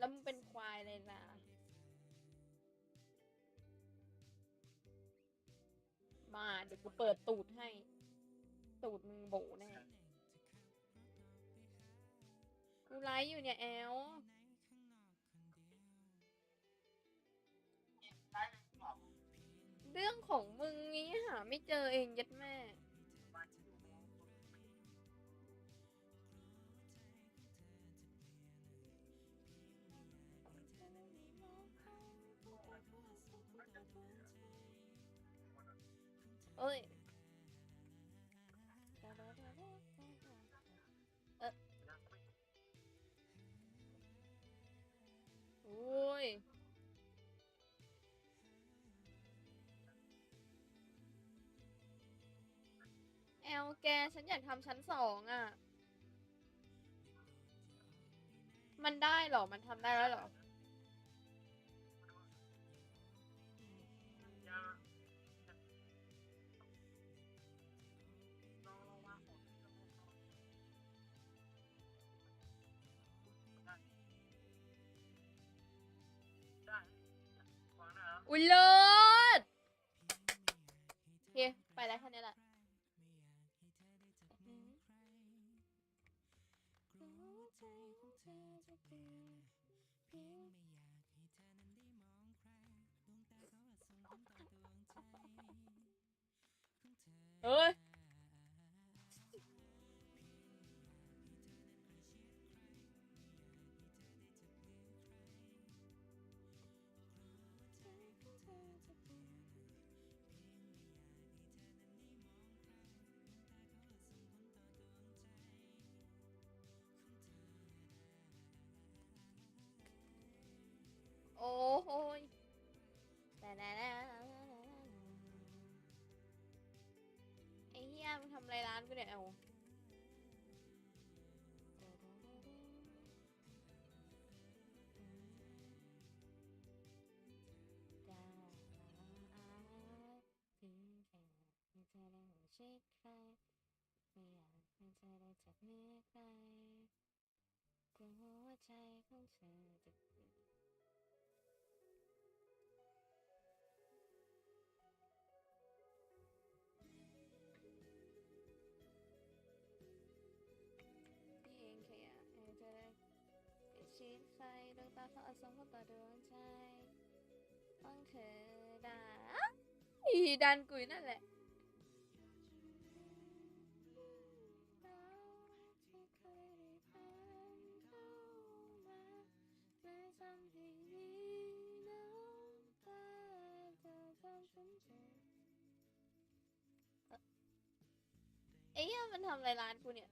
แล้วมึงเป็นควายเลยนะ มาเดี๋ยวกูเปิดตูดให้ ตูดมึงโบแน่กูไลฟ์อยู่เนี่ยแอลเรื่องของมึงนี้หาไม่เจอเองยัดแม่ เอ้ยเออโอ้ยแอลแกฉันอยากทำชั้นสองอะ มันได้เหรอ มันทำได้แล้วเหรอ อุ้ยเลิศโอเคไปแล้วแค่นี้แหละเอ้ยำอะไรร้านกูเนี่ยเอาไม่อยากให้เธอได้จากเนื้อใครกลัวหัวใจของเธอ ใครดวงตาเขาอสมเขาต่อดวงใจต้องเธอได้อีดันกุยนั่นแหละเอ้ยมันทำอะไรร้านกูเนี่ย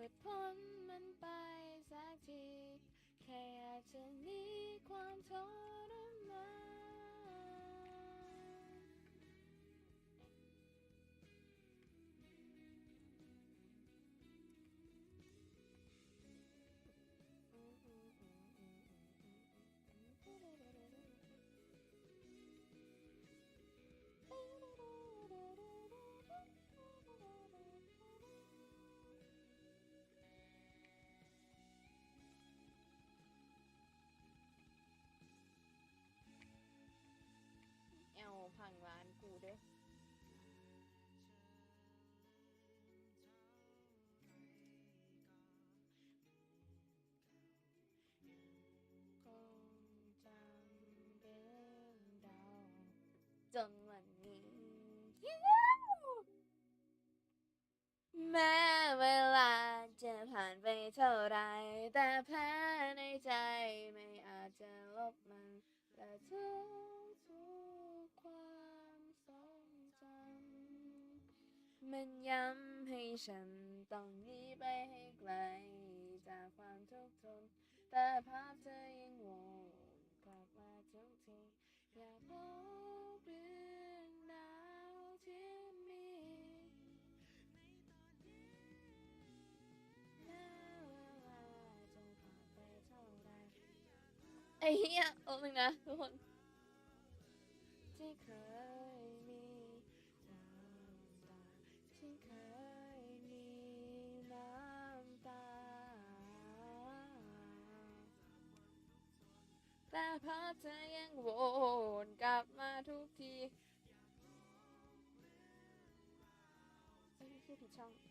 ลุดพ้นมันไปสักที แค่อยากจะหนีความทรมาน แม้เวลาจะผ่านไปเท่าไร แต่แผลในใจไม่อาจจะลบมัน และทุกทุกความทรงจำมันย้ำให้ฉันต้องหนีไปให้ไกล จากความทุกข์ทน แต่ภาพเธอยังวนกลับมาทุกทีอยากบอง ไอ้เหี้ยโอ้มึงนะทุกคนที่เคยมีน้ำตาที่เคยมีน้ำตา แต่ภาพเธอยังวนกลับมาทุกที เอ้ยไม่ใช่ผิดช่อง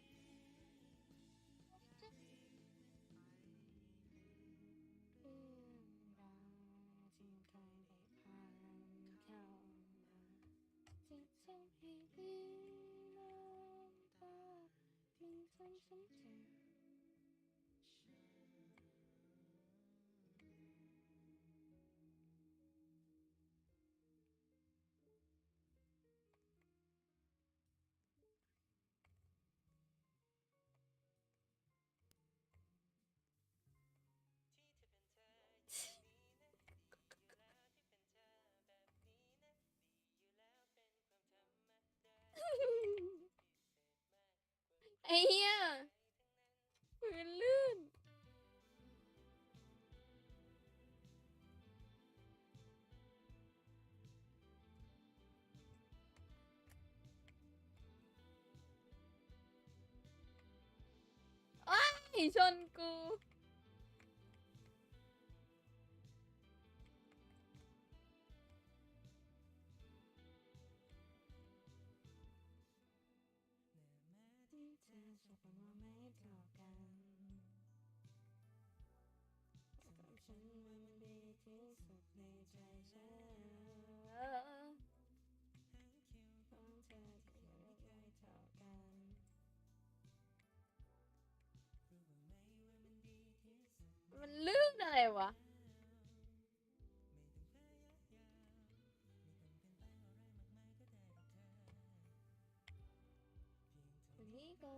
ไอ้เหี้ยพื้นลื่น อ้ายชนกู เธอจะเป็นว่าไม่เท่ากันแต่กับฉันมันดีที่สุดในใจฉันของเธอก็ยังไม่เคยเท่ากันมันลื่นอะไรวะนนี้ก็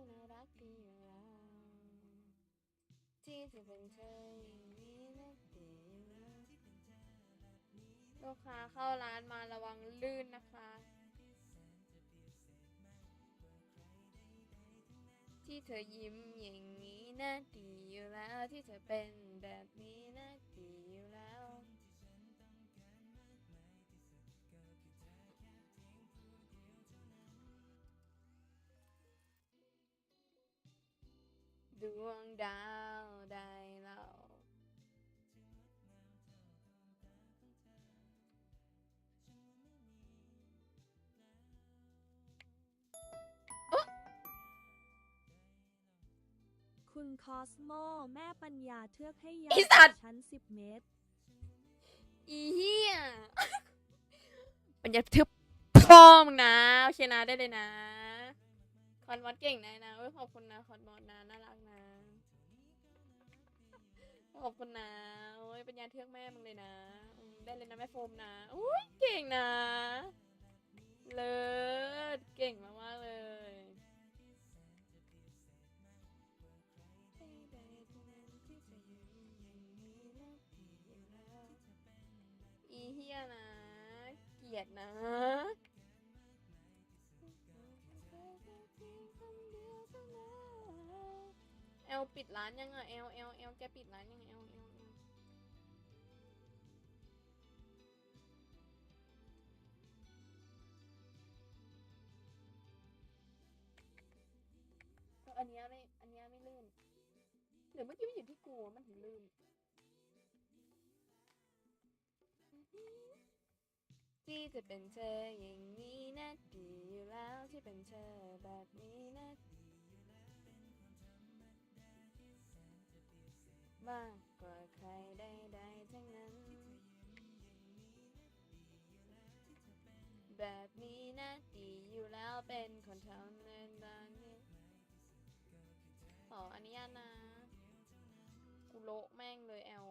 ที่เป็นเธออย่างนี้นะดีอยู่แล้วลูกค้าเข้าร้านมาระวังลื่นนะคะ ที่เธอยิ้มอย่างนี้นะดีอยู่แล้วที่เธอเป็นแบบนี้นะดีอยู่แล้วดวงดา คุณคอสโมแม่ปัญญาเทือกให้ยาไอ้สัตว์ ชั้น10เมตร อีเหี้ย มันจะทึบพ่อมึงนะ โอเคนะได้เลยนะ คอนมอสเก่งนะนะเว้ยขอบคุณนะ คอนมอสนะ น่ารักนะ ขอบคุณนะโอ้ยเป็นยาเทือกแม่มึงเลยนะอืมได้เลยนะแม่โฟมนะอุ้ยเก่งนะ เลิศ นะเอลปิดร้านยังอะเอลเอลเอลแกปิดร้านยังเอลเอลเอลเอออันนี้ไม่ อันนี้ไม่ลื่นหรือเมื่อกี้มันอยู่ที่กูมันถึงลื่น ที่จะเป็นเธออย่างนี้นะดีอยู่แล้วที่เป็นเธอแบบนี้นะมากกว่าใครใดๆทั้งนั้น แบบนี้นะดีอยู่แล้วเป็นคนทำเนินบางนี้นุญาตนะ กูโละแม่งเลยแอล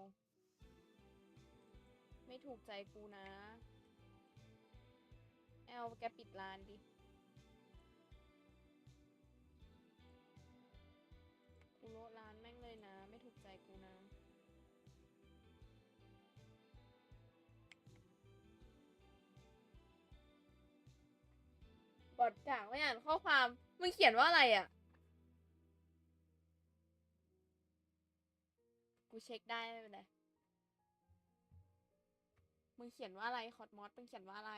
ไม่ถูกใจกูนะ แอลแกปิดร้านดิ กูโลร้านแม่งเลยนะ ไม่ถูกใจกูนะ บอดกากไม่อ่านข้อความ มึงเขียนว่าอะไรอะ กูเช็คได้ไม่เป็นไรมึงเขียนว่าอะไร คอร์ดมอสมึงเขียนว่าอะไร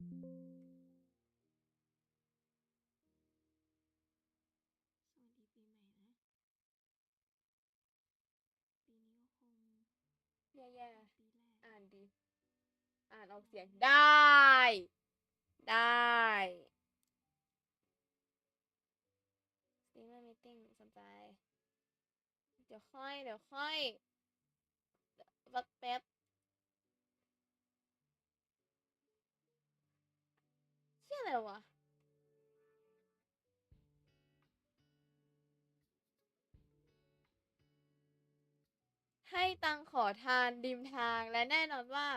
สวัสดีปีใหม่นะ ปีนี้ก็คงแย่ปีแรก อ่านดิอ่านออกเสียงได้ ได้สตีมเมอร์มิทติ้งสนใจ เดี๋ยวค่อย เดี๋ยวค่อยวักแป๊บ ชื่ออะไรวะให้ตังขอทานริมทางและแน่นอนว่า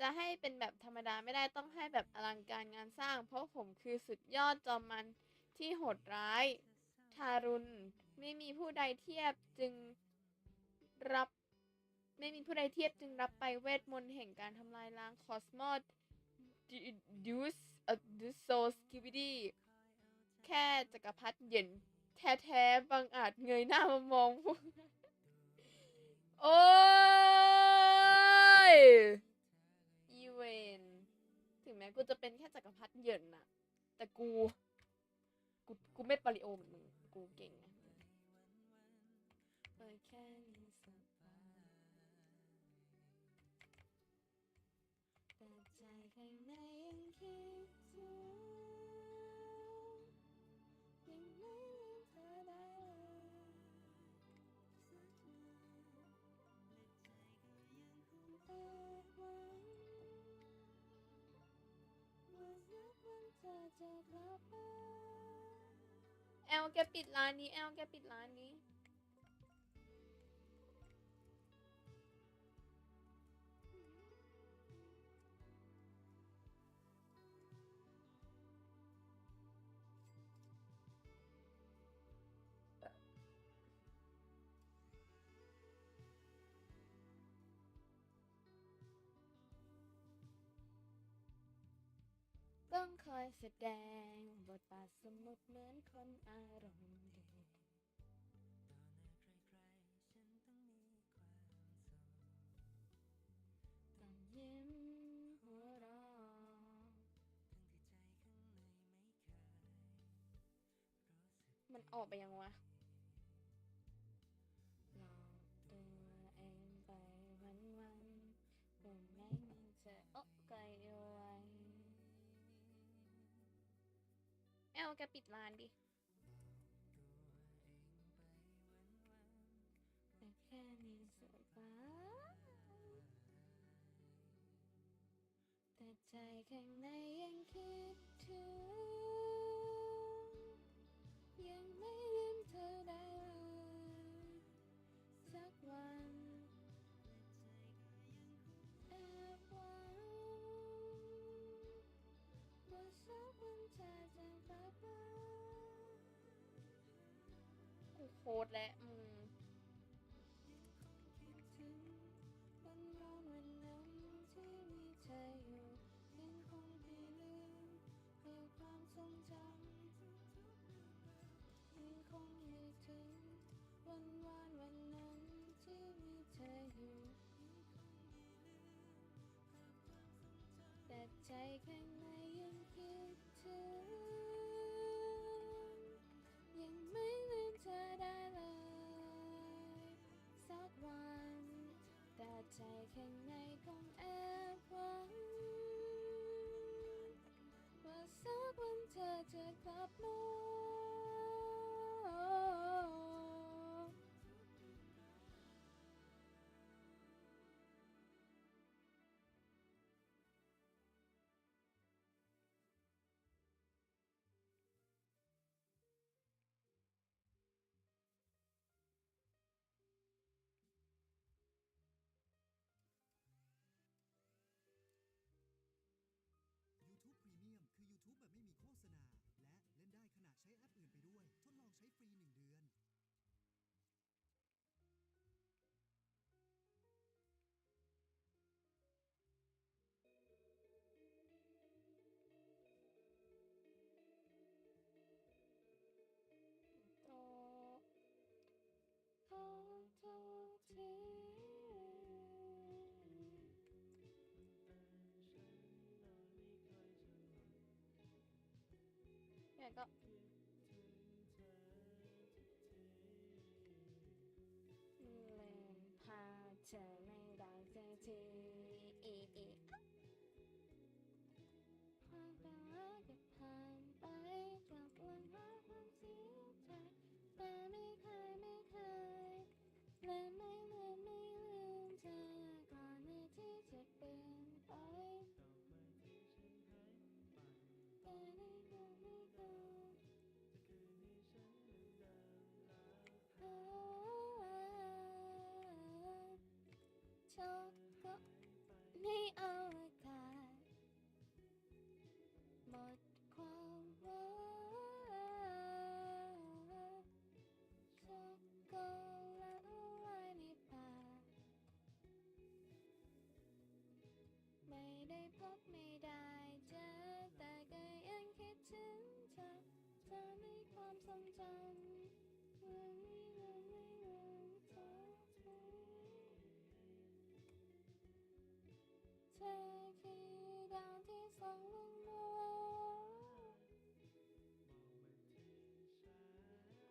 จะให้เป็นแบบธรรมดาไม่ได้ต้องให้แบบอลังการงานสร้าง เพราะผมคือสุดยอดจอมมันที่โหดร้าย ทารุณ ไม่มีผู้ใดเทียบจึงรับ ไม่มีผู้ใดเทียบจึงรับไปเวทมนต์แห่งการทำลายล้างคอสมอสดูส อดูโซสกิบิดีแค่จักรพรรดิเย็น แท้ๆบางอาจเงยหน้ามามองพวกโอ้ยอีเวนถึงแม้กูจะเป็นแค่จักรพรรดิเย็นน่ะ แต่กู กู กูไม่ปาริโอเหมือนมึง กูเก่งนะ แอลแกปิดร้านนี้แอลแกปิดร้านนี้ ต้องคอยแสดง บทบาทสมมุติเหมือนคนอารมณ์ดีต้องยิ้มหัวเราะมันออกไปยังวะ เอลแกปิดร้านดิแต่แค่นี้สบายแต่ใจข้างในยังคิดถึง ที่มีเธออยู่แต่ใจข้างในยังคิดถึง ใจข้างในคงแอบหวังว่าสักวันเธอจะกลับมา ก็ เธอคือดาวที่ส่องลงมา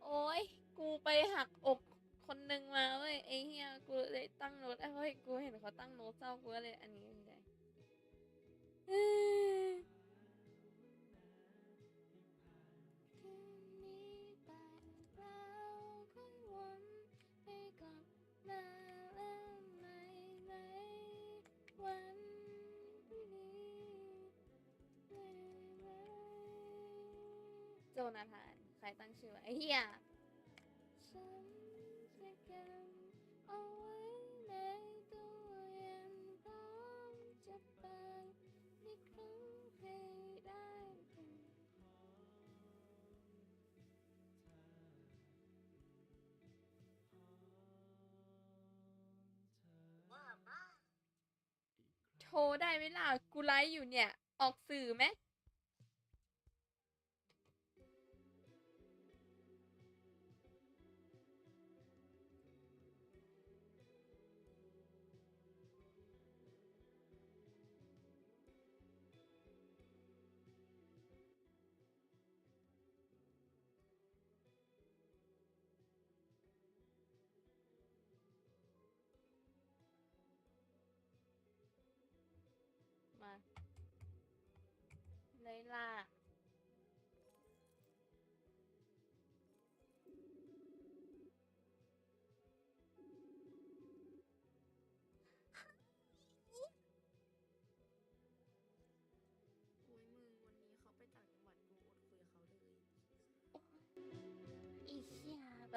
โอ้ย กูไปหักอกคนหนึ่งมาเว้ยไอ้เฮียกูเลยตั้งโน้ตเอ้ยกูเห็นเขาตั้งโน้ตเศร้ากูก็เลยอันนี้ขึ้นใจ นาธาน ใครตั้งชื่อไอ้เหี้ยฉันจะเก็บเอาไว้ในตู้เย็นพร้อมจะเปิดอีกครั้งให้ได้กันโทรได้ไหมล่ะ กูไลฟ์อยู่เนี่ย ออกสื่อไหม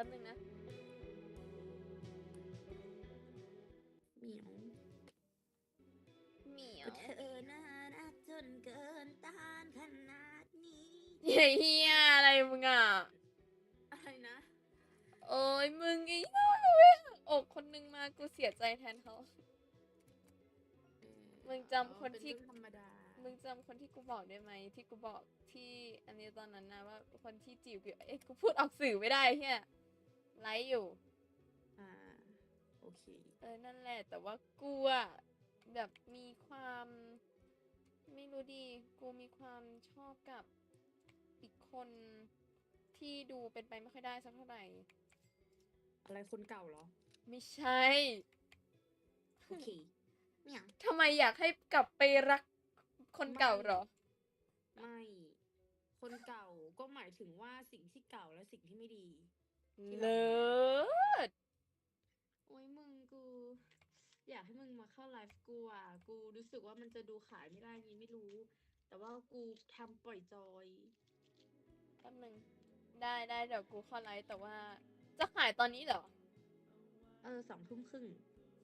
ป๊บนึงนะเหมียวเหมียวเธอน่ารักจนเกินต้านขนาดนี้เหี้ยเหี้ยอะไรมึงอะ อะไรนะ โอ้ยมึงไอ้เหี้ยเว้ยอกคนนึงมากูเสียใจแทนเขามึงจำคนที่เป็นเรื่องธรรมดา มึงจำคนที่กูบอกได้ไหมที่กูบอกที่อันนี้ตอนนั้นนะว่าคนที่จีบกูเอ๊ะกูพูดออกสื่อไม่ได้เฮีย ไลฟ์อยู่ อ่า โอเค เออ นั่นแหละ แต่ว่ากูอะแบบมีความ ไม่รู้ดีกูมีความชอบกับอีกคนที่ดูเป็นไปไม่ค่อยได้สักเท่าไหร่ อะไรคนเก่าเหรอ ไม่ใช่ โอเคเนี่ยทำไมอยากให้กลับไปรักคนเก่าเหรอ ไม่ คนเก่าก็หมายถึงว่าสิ่งที่เก่าและสิ่งที่ไม่ดีที่ เราเลิศโอ้ยมึงกู อยากให้มึงมาเข้าไลฟ์กูอะ กูรู้สึกว่ามันจะดูขายไม่ได้งี้ไม่รู้ แต่ว่ากูทำปล่อยจอยแป๊บนึงได้ได้เดี๋ยวกูเข้าไลฟ์แต่ว่า จะขายตอนนี้เหรอ เออสองทุ่มครึ่ง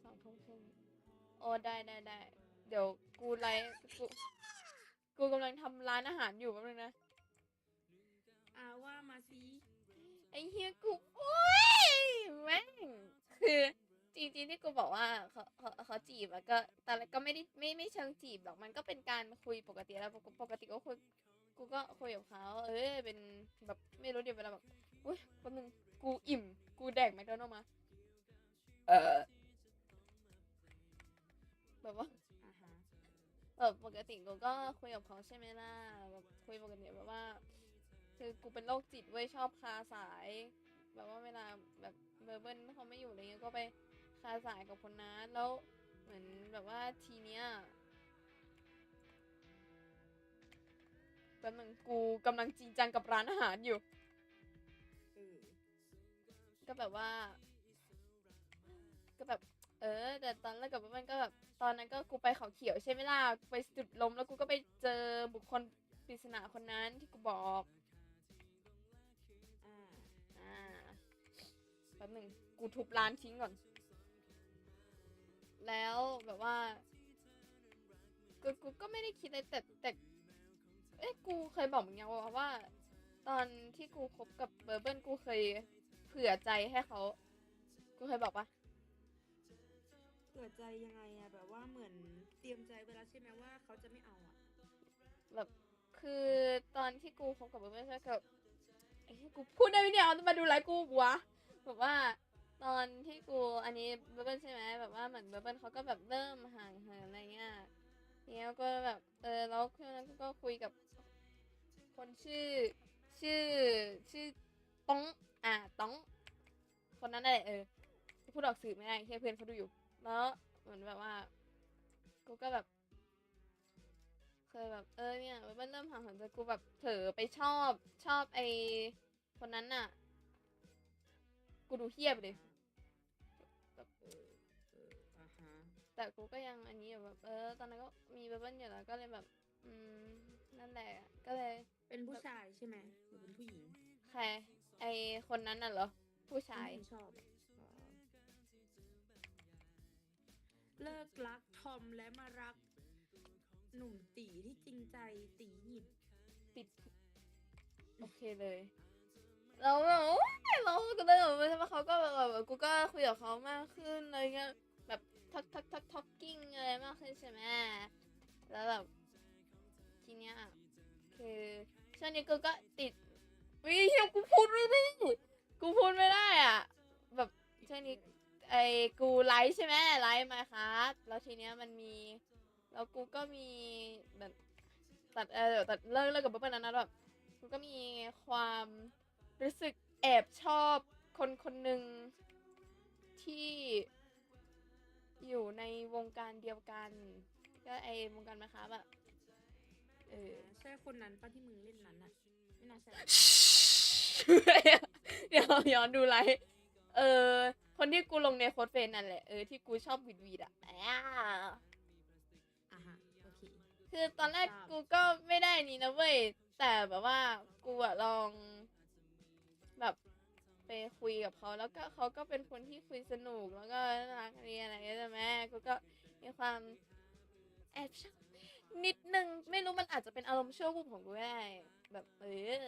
สองทุ่มครึ่งโอ้ได้ได้ได้เดี๋ยวกูไลฟ์กู กูกำลังทำร้านอาหารอยู่แป๊บนึงนะ อ้เฮียกูโอ้ยแม่งคือจริงๆที่กูบอกว่าเขาเขาเขาจีบอะก็แต่ละก็ไม่ได้ไม่ไม่เชิงจีบหรอกมันก็เป็นการคุยปกติแล้วปกติก็คุยกูก็คุยกับเขาเออเป็นแบบไม่รู้เดี๋ยวเวลาแบบอุ้ยแป๊บนึงกูอิ่ม กูแดกแมคโดนัลด์มา เออแบบว่าอ่าฮะแบบปกติกูก็คุยกับเขาใช่ไหมล่ะแบบคุยปกติแบบว่า คือกูเป็นโรคจิตเว้ยชอบคาสาย แบบว่าเวลาแบบเบอร์เบิลเขาไม่อยู่อะไรเงี้ยก็ไปคาสายกับคนนั้นแล้วเหมือนแบบว่าทีเนี้ยแป๊บนึงกูกำลังจริงจังกับร้านอาหารอยู่ก็แบบว่า ก็แบบ เออ แต่ตอนแรกกับมันก็แบบตอนนั้นก็กูไปเขาเขียวใช่ไหมล่ะไปจุดลมแล้วกูก็ไปเจอบุคคลปริศนาคนนั้นที่กูบอก แป๊บหนึ่งกูทุบร้านทิ้งก่อน แล้วแบบว่ากูกูก็ไม่ได้คิดอะไรแต่แต่เอ๊ะกูเคยบอกมึงยังว่าว่า ตอนที่กูคบกับเบอร์เบิลกูเคยเผื่อใจให้เขา กูเคยบอกปะเกิดใจยังไงอะแบบว่าเหมือนเตรียมใจเวแลาใช่ไหมว่าเขาจะไม่เอาอะแบบคือตอนที่กูคบกับเบอร์เบิลใช่กับไอ้กูพูดได้ไหมเนี่ยเอามาดูไลฟ์กูวะ แบบว่าตอนที่กูอันนี้เบอร์เบิลใช่ไหมแบบว่าเหมือนเบอร์เบิลเขาก็แบบเริ่มห่างเหินอะไรเงี้ยเนี้ยก็แบบเออแล้วคืนนั้นก็คุยกับ คนชื่อชื่อชื่อต้องอ่าต้อง คนนั้นแหละเออพูดออกสื่อไม่ได้แค่เพื่อนเขาดูอยู่ แล้วเหมือนแบบว่า กูก็แบบ เคยแบบเออเนี่ยมันเริ่มห่างเหินจากกูแบบเผลอไปชอบชอบไอคนนั้นน่ะ กูดูเฮี้ยไปเลยเออเอออ่าฮะแต่กูก็ยังอันนี้อยู่แบบเออ ตอนนั้นก็มีเบเบิ้ลอยู่แล้วก็เลยแบบ อืม นั่นแหละ ก็เลย เป็นผู้ชายใช่ไหมหรือเป็นผู้หญิงใคร ไอคนนั้นน่ะเหรอ ผู้ชายคนที่ชอบอ๋อเลิกรักทอมและมารัก หนุ่มตีที่จริงใจตีหยิบติด โอเคเลย แล้วแบบโอ๊ยเราก็เลยแบบว่าเขาก็แบบแบบกูก็คุยกับเขามากขึ้นอะไรเงี้ยแบบทักทักทักทักกิ้งอะไรมากขึ้นใช่ไหมแล้วแบบทีเนี้ยคือช่วงนี้กูก็ติดวิเฮียกูพูดไม่ได้กูพูดไม่ได้อะ แบบช่วงนี้ไอ้กูไลฟ์ใช่ไหมไลฟ์มาครับแล้วทีเนี้ยมันมีแล้วกูก็มีแบบตัดเออตัดเลิกเลิกกับเพื่อนนั้นนะแบบกูก็มีความ รู้สึกแอบชอบคนคนหนึ่งที่อยู่ในวงการเดียวกัน ก็ไอวงการมาครับอะเออใช่คนนั้นป้าที่มึงเล่นนั้นอะไม่น่าใช่เดี๋ยวย้อนดูไลฟ์เออ คนที่กูลงในโค้ดเฟรนนั่นแหละ เออที่กูชอบวีดวีดอะอ่าอะฮะโอเคคือตอนแรกทราบกูก็ไม่ได้นี้นะเว้ย แต่แบบว่ากูอะลองแบบ ไปคุยกับเขาแล้วก็เขาก็เป็นคนที่คุยสนุกแล้วก็น่ารักดีอะไรอย่างเงี้ยใช่ไหมกูก็มีความแอบชอบนิดนึงไม่รู้มันอาจจะเป็นอารมณ์ชั่ววูบของกูก็ได้แบบเออ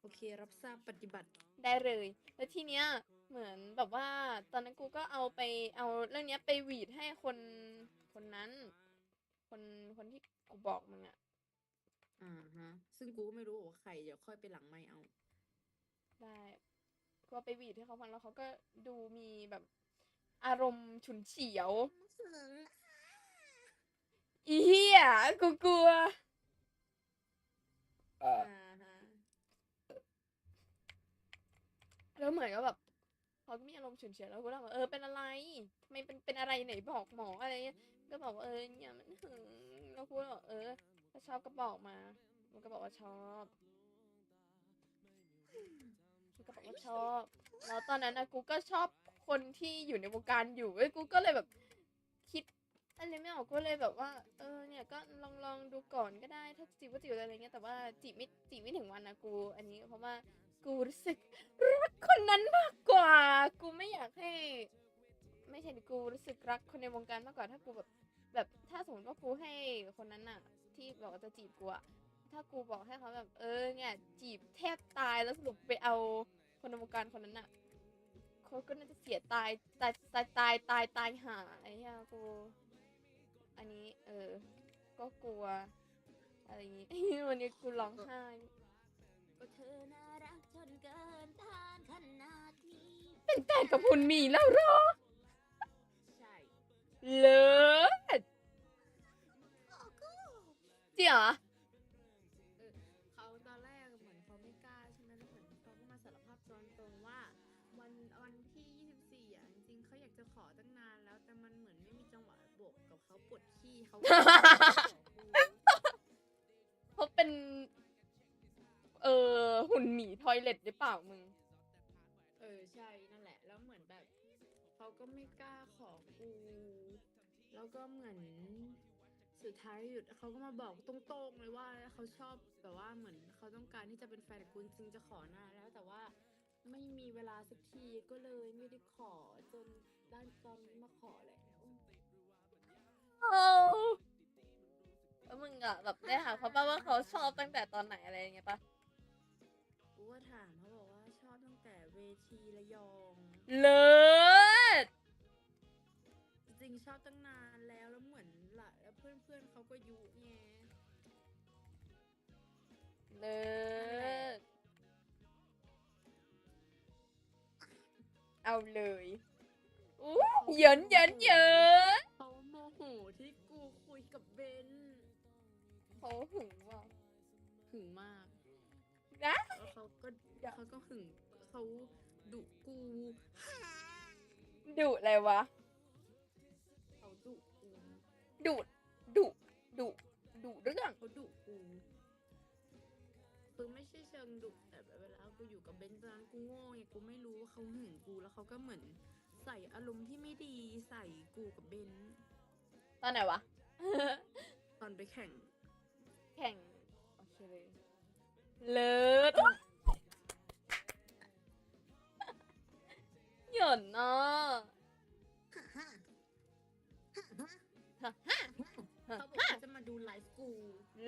โอเครับทราบปฏิบัติได้เลย แล้วทีเนี้ยเหมือนแบบว่า ตอนนั้นกูก็เอาไปเอาเรื่องเนี้ยไปหวีดให้คนคนนั้น คนคนที่กูบอกมึงอะอ่าฮะ ซึ่งกูก็ไม่รู้ว่าใครเดี๋ยวค่อยไปหลังไม่เอา ได้ กูเอาไปหวีดให้เขาฟังแล้วเขาก็ดูมีแบบอารมณ์ฉุนเฉียว อีเหี้ยกูกลัวอ่าฮะแล้วเหมือนกับแบบเขาก็มีอารมณ์ฉุนเฉียวแล้วกูถามว่าเออเป็นอะไรทำไมเป็นเป็นอะไรไหนบอกหมออะไรเงี้ยก็บอกว่าเออเนี่ยมันหึงแล้วกูก็บอกเออถ้าชอบก็บอกมา มันก็บอกว่าชอบมัน ก็บอกว่าชอบ แล้วตอนนั้นนะกูก็ชอบคนที่อยู่ในวงการอยู่เว้ยกูก็เลยแบบคิดอะไรไม่ออกก็เลยแบบว่า เออเนี่ยก็ลองลองดูก่อนก็ได้ถ้าจีบก็จีบอะไรเงี้ยแต่ว่าจีบไม่จีบไม่ถึงวันนะกู อันนี้เพราะว่ากูรู้สึกรักคนนั้นมากกว่า กูไม่อยากให้ ไม่ใช่กูรู้สึกรักคนในวงการมากกว่า ถ้ากูแบบแบบถ้าสมมติว่ากูให้คนนั้นน่ะที่บอกว่าจะจีบกูอะถ้ากูบอกให้เขาแบบเออเนี่ยจีบแทบตายแล้วสรุปไปเอา คนในวงการคนนั้นน่ะเขาก็น่าจะเสียตายตายตายตายตายตายหาไอ้เหี้ยกู อันนี้ เออ ก็กลัว อะไรอย่างงี้ วันนี้กูร้องไห้ก็เธอน่ารักจนเกินทานขนาดนี้เป็นแฟนกับคุณหมีแล้วเหรอใช่เลิศจริงเหรอ เขาเขาเป็น เออหุ่นหมีทอยเล็ตหรือเปล่ามึง เออใช่นั่นแหละ แล้วเหมือนแบบเขาก็ไม่กล้าขอกูแล้วก็เหมือนสุดท้ายหยุดเขาก็มาบอกตรงๆเลยว่าเขาชอบแบบว่าเหมือนเขาต้องการที่จะเป็นแฟนกับกูจริงๆจะขอนาแล้วแต่ว่าไม่มีเวลาสักทีก็เลยไม่ได้ขอจนด้านตอนนี้มาขอแล้ว เอาแล้วมึงอะแบบได้ถามเขาป่ะว่าเขาชอบตั้งแต่ตอนไหนอะไรอย่างเงี้ยป่ะ กูก็ถามเขาบอกว่าชอบตั้งแต่เวทีระยอง เลิศ จริงๆชอบตั้งนานแล้วแล้วเหมือนละแล้วเพื่อนๆเขาก็ยุไงเลิศ เอาเลยอู้เหยินเหยินเหยินเขาโมโห ที่กูคุยกับเบนเขาหึงว่ะหึงมากนะแล้วเขาก็เขาก็หึงเขาดุกูดุอะไรวะเขาดุกูดุดุดุดุเรื่องเขาดุกูคือไม่ใช่เชิงดุแต่แบบเวลากูอยู่กับเบนตอนนั้นกูโง่ไงกูไม่รู้ว่าเขาหึงกูแล้วเขาก็เหมือนใส่อารมณ์ที่ไม่ดีใส่กูกับเบน ตอนไหนวะ ตอนไปแข่ง แข่ง โอเคเลย เลิศหย่อนเนาะเขาบอกเขาจะมาดูไลฟ์กู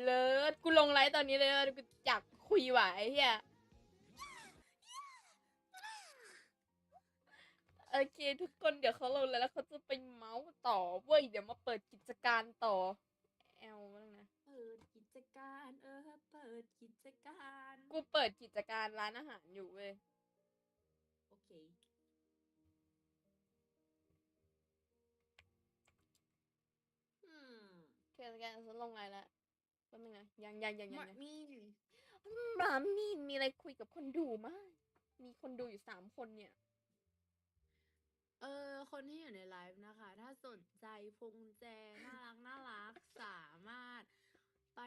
เลิศกูลงไลฟ์ตอนนี้เลยกูอยากคุยว่ะไอ้เหี้ย โอเค ทุกคนเดี๋ยวเขาลงแล้วแล้วเขาจะไปเมาส์ต่อเว้ยเดี๋ยวมาเปิดกิจการต่อแอลมั้งนะเปิดกิจการเออเปิดกิจการกูเปิดกิจการร้านอาหารอยู่เว้ยโอเคอืมโอเคสแกนฉันลงไลน์แล้วแป๊บนึงนะยังยังยังยัมังดยังมีนรามีนมีอะไรคุยกับคนดูมากมีคนดูอยู่สามคนเนี่ย เออ คนที่อยู่ในไลฟ์นะคะ ถ้าสนใจพวงกุญแจ น่ารักน่ารัก สามารถไป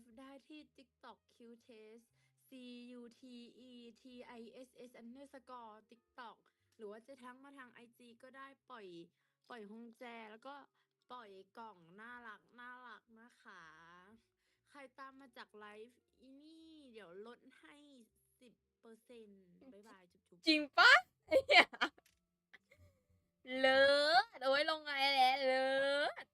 F ได้ที่ TikTok Q Test C U T E T I S S underscore TikTok หรือว่าจะทั้งมาทาง IG ก็ได้ปล่อย ปล่อยฮงแจแล้วก็ปล่อยกล่องน่ารักน่ารักนะคะ ใครตามมาจากไลฟ์อีนี่ เดี๋ยวลดให้สิบเปอร์เซ็นต์บายบาย จุ๊บๆ จริงปะไอ้เหี้ย เลิศโอ้ยลงไงแล้วเลิศแป๊บนึงอะ